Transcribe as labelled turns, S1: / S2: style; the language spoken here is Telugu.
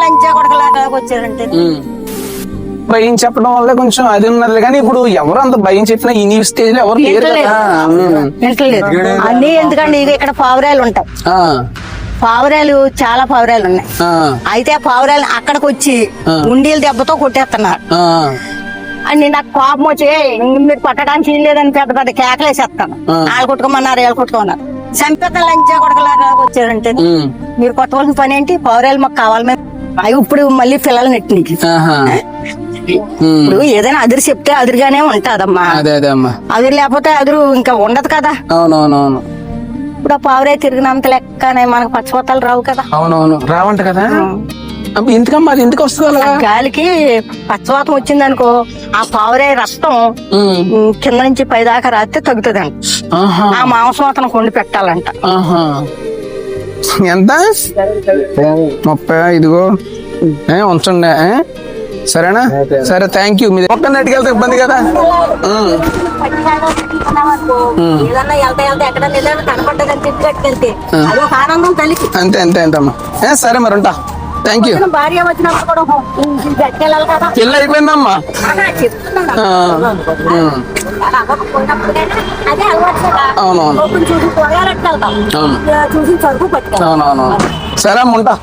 S1: లంచా వచ్చారంటే.
S2: భయం చెప్పడం వల్ల కొంచెం అది ఉన్నది కానీ ఇప్పుడు ఎవరు అంత భయం చెప్పినా ఈ న్యూస్ స్టేజ్లో ఎవరు లేరు
S1: వింటలేదు.
S2: కదా ఉమ్.
S1: వింటలేదు అన్ని ఎందుకంటే ఇక ఇక్కడ పావురాలు ఉంటాయి
S2: ఆ,
S1: పావురాలు చాలా పావురాలు ఉన్నాయి
S2: ఆ,
S1: అయితే ఆ పావురాలు అక్కడికి వచ్చి. ఉండీల దెబ్బతో కొట్టేస్తున్నారు
S2: ఆ.
S1: అని నాకు కోపం వచ్చి "ఏయ్, మీరు పట్టడానికి లేదని పెద్ద పెద్ద కేకలేసేస్తాను
S2: ఆ.
S1: వాళ్ళు కొట్టుకోమన్నారు వీళ్ళు కొట్టుకోమన్నారు చంపేత లంచా కొడకలాగా వచ్చారంటే
S2: ఉమ్.
S1: మీరు కొట్టవలసిన పని ఏంటి పావురాలు మాకు కావాలి మేము అవి ఇప్పుడు మళ్ళీ పిల్లలు నెట్టి
S2: ఆహా. ఉమ్.
S1: ఇప్పుడు ఏదైనా అదిరి చెప్తే అదిరిగానే ఉంటదమ్మా.
S2: అదే అదే అమ్మా.
S1: అదిరి లేకపోతే అదురు ఇంకా ఉండదు కదా.
S2: అవునవునవును.
S1: ఇప్పుడు ఆ పావురే తిరిగినంత లెక్కనే మనకు పచ్చిపోతాలు రావు కదా.
S2: అవునవును. రావంట కదా? ఎందుకమ్మా అది ఎందుకు వస్తుంది
S1: గాలికి పచ్చవాతం వచ్చిందనుకో ఆ పావురే రక్తం కింద నుంచి పైదాకా రాస్తే తగ్గుతుందంట.
S2: ఆహా.
S1: ఆ మాంసం అతను కొండి పెట్టాలంట.
S2: ఎంత? ముప్పై ఇదిగో. ఏ, ఉంచండి? సరేనా? సరే థ్యాంక్ యూ మీరు ఒక్క నెట్టుకెళ్తే ఇబ్బంది కదా? అంతే అంతే అంతే అమ్మా ఏ, సరే మరి ఉంటా. థ్యాంక్ యూ
S1: భార్య వచ్చినప్పుడు కూడా
S2: పెళ్ళి అయిపోయిందమ్మా. అవునవును.
S1: చూసి సరుకు పట్టుకెళ్తాం
S2: అవునవును సరే అమ్మ ఉంటా.